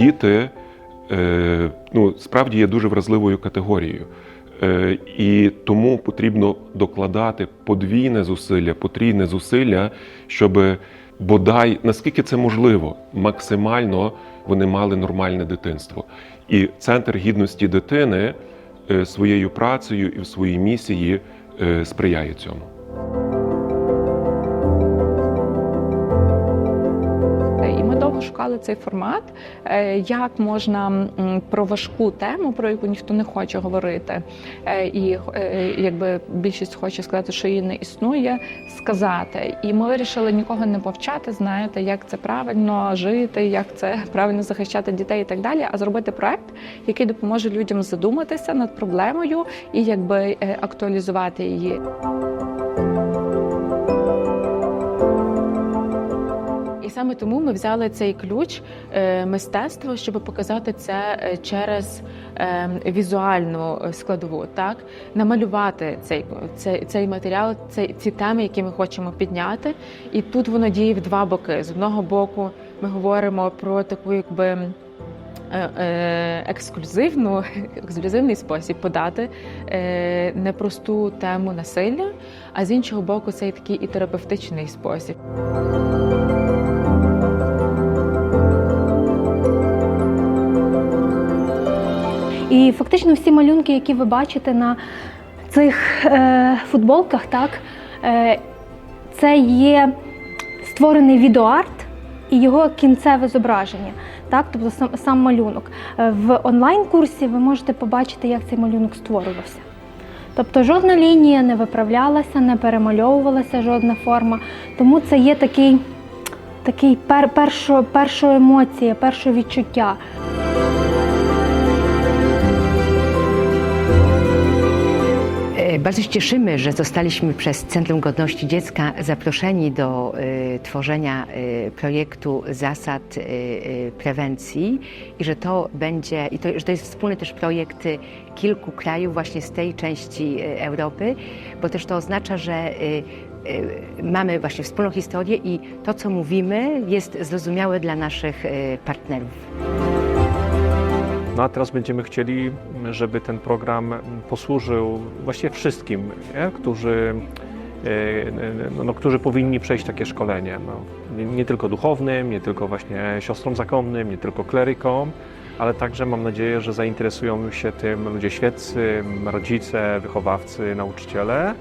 діти е, ну, справді є дуже вразливою категорією. Е, І тому потрібно докладати подвійне зусилля, потрійне зусилля, щоб бодай наскільки це можливо, максимально вони мали нормальне дитинство. І центр гідності дитини е, своєю працею і в своїй місії сприяє цьому. Шукали цей формат, е, як можна про важку тему, про яку ніхто не хоче говорити, е, і е, якби більшість хоче сказати, що її не існує, сказати. І ми вирішили нікого не повчати, знаєте, як це правильно жити, як це правильно захищати дітей і так далі, а зробити проект, який допоможе людям задуматися над проблемою і якби актуалізувати її. Саме тому ми взяли цей ключ е, мистецтва, щоб показати це е, через е, візуальну складову, так намалювати цей, цей, цей матеріал, цей, ці теми, які ми хочемо підняти. І тут воно діє в два боки. З одного боку, ми говоримо про таку, якби. Ексклюзивну, ексклюзивний спосіб подати непросту тему насилля, а з іншого боку, це такий і терапевтичний спосіб. І фактично всі малюнки, які ви бачите на цих е, футболках, так, е, це є створений відеоарт і його кінцеве зображення. Так, тобто сам, сам малюнок. Е, В онлайн-курсі ви можете побачити, як цей малюнок створювався. Тобто жодна лінія не виправлялася, не перемальовувалася жодна форма. Тому це є такий, такий пер, першо, перша емоція, перше відчуття. Bardzo się cieszymy, że zostaliśmy przez Centrum Godności Dziecka zaproszeni do e, tworzenia e, projektu zasad e, prewencji i że to będzie, i to, że to jest wspólny też projekt kilku krajów właśnie z tej części Europy, bo też to oznacza, że mamy właśnie wspólną historię i to, co mówimy, jest zrozumiałe dla naszych partnerów. No a teraz będziemy chcieli, żeby ten program posłużył właściwie wszystkim, nie? Którzy, e, no, no, którzy powinni przejść takie szkolenie. No, nie, nie tylko duchownym, nie tylko właśnie siostrom zakonnym, nie tylko klerykom, ale także mam nadzieję, że zainteresują się tym ludzie świeccy, rodzice, wychowawcy, nauczyciele.